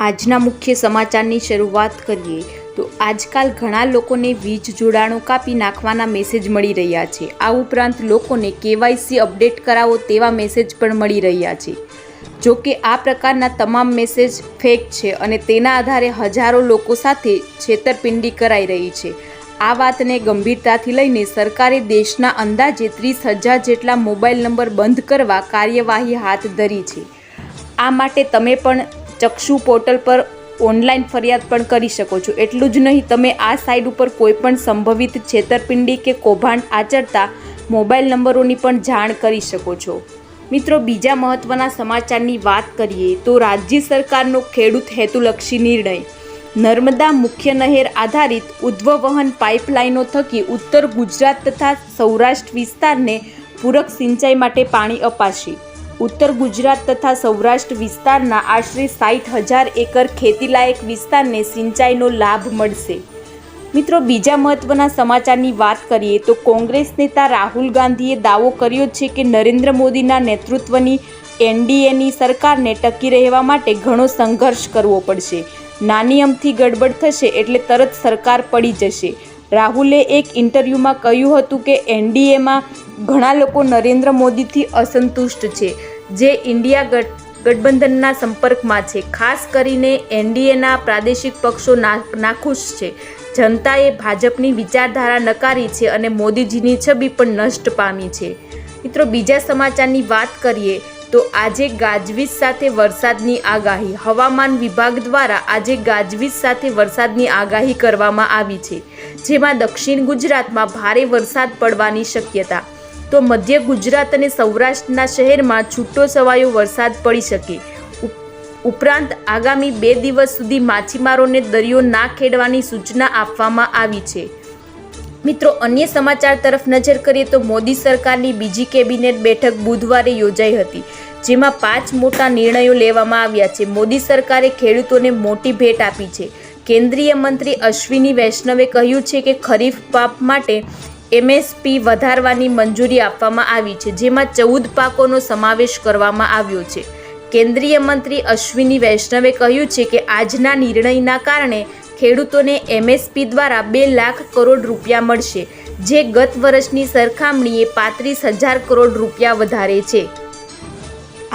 આજના મુખ્ય સમાચારની શરૂઆત કરીએ. તો આજકાલ ઘણા લોકોને વીજ જોડાણો કાપી નાખવાના મેસેજ મળી રહ્યા છે. આ ઉપરાંત લોકોને કેવાયસી અપડેટ કરાવો તેવા મેસેજ પણ મળી રહ્યા છે. જો કે આ પ્રકારના તમામ મેસેજ ફેક છે અને તેના આધારે હજારો લોકો સાથે છેતરપિંડી કરાઈ રહી છે. આ વાતને ગંભીરતાથી લઈને સરકારે દેશના અંદાજે ત્રીસ હજાર જેટલા મોબાઈલ નંબર બંધ કરવા કાર્યવાહી હાથ ધરી છે. આ માટે તમે પણ ચક્ષુ પોર્ટલ પર ઓનલાઈન ફરિયાદ પણ કરી શકો છો. એટલું જ નહીં, તમે આ સાઇટ ઉપર કોઈ પણ સંભવિત છેતરપિંડી કે કૌભાંડ આચરતા મોબાઈલ નંબરોની પણ જાણ કરી શકો છો. મિત્રો, બીજા મહત્ત્વના સમાચારની વાત કરીએ તો રાજ્ય સરકારનો ખેડૂત હેતુલક્ષી નિર્ણય. નર્મદા મુખ્ય નહેર આધારિત ઉદ્વવહન પાઇપલાઇનો થકી ઉત્તર ગુજરાત તથા સૌરાષ્ટ્ર વિસ્તારને પૂરક સિંચાઈ માટે પાણી અપાશે. ઉત્તર ગુજરાત તથા સૌરાષ્ટ્ર વિસ્તારના આશરે સાઠ હજાર એકર ખેતીલાયક વિસ્તારને સિંચાઈનો લાભ મળશે. મિત્રો, બીજા મહત્વના સમાચારની વાત કરીએ તો કોંગ્રેસ નેતા રાહુલ ગાંધીએ દાવો કર્યો છે કે નરેન્દ્ર મોદીના નેતૃત્વની એનડીએની સરકારને ટકી રહેવા માટે ઘણો સંઘર્ષ કરવો પડશે. નાની અમથી ગડબડ થશે એટલે તરત સરકાર પડી જશે. રાહુલે એક ઇન્ટરવ્યૂમાં કહ્યું હતું કે એનડીએમાં ઘણા લોકો નરેન્દ્ર મોદીથી અસંતુષ્ટ છે. જે ઇન્ડિયા ગઠ, ગઠબંધનના સંપર્કમાં છે. ખાસ કરીને એનડીએના પ્રાદેશિક પક્ષો નાખુશ છે. જનતાએ ભાજપની વિચારધારા નકારી છે અને મોદીજીની છબી પણ નષ્ટ પામી છે. મિત્રો, બીજા સમાચારની વાત કરીએ તો આજે ગાજવીજ સાથે વરસાદની આગાહી. હવામાન વિભાગ દ્વારા આજે ગાજવીજ સાથે વરસાદની આગાહી કરવામાં આવી છે, જેમાં દક્ષિણ ગુજરાતમાં ભારે વરસાદ પડવાની શક્યતા તો મધ્ય ગુજરાત અને સૌરાષ્ટ્રના શહેરમાં છૂટો છવાયો વરસાદ પડી શકે. ઉપ- ઉપરાંત આગામી બે દિવસ સુધી માછીમારોને દરિયો ના ખેડવાની સૂચના આપવામાં આવી છે. મિત્રો, અન્ય સમાચાર તરફ નજર કરીએ તો મોદી સરકારની બીજી કેબિનેટ બેઠક બુધવારે યોજાઈ હતી, જેમાં પાંચ મોટા નિર્ણયો લેવામાં આવ્યા છે. મોદી સરકારે ખેડૂતોને મોટી ભેટ આપી છે. કેન્દ્રીય મંત્રી અશ્વિની વૈષ્ણવે કહ્યું છે કે ખરીફ પાક માટે એમએસપી વધારવાની મંજૂરી આપવામાં આવી છે, જેમાં ચૌદ પાકોનો સમાવેશ કરવામાં આવ્યો છે. કેન્દ્રીય મંત્રી અશ્વિની વૈષ્ણવે કહ્યું છે કે, આજના નિર્ણયના કારણે ખેડૂતોને એમએસપી દ્વારા બે લાખ કરોડ રૂપિયા મળશે, જે ગત વર્ષની સરખામણીએ પાંત્રીસ હજાર કરોડ રૂપિયા વધારે છે.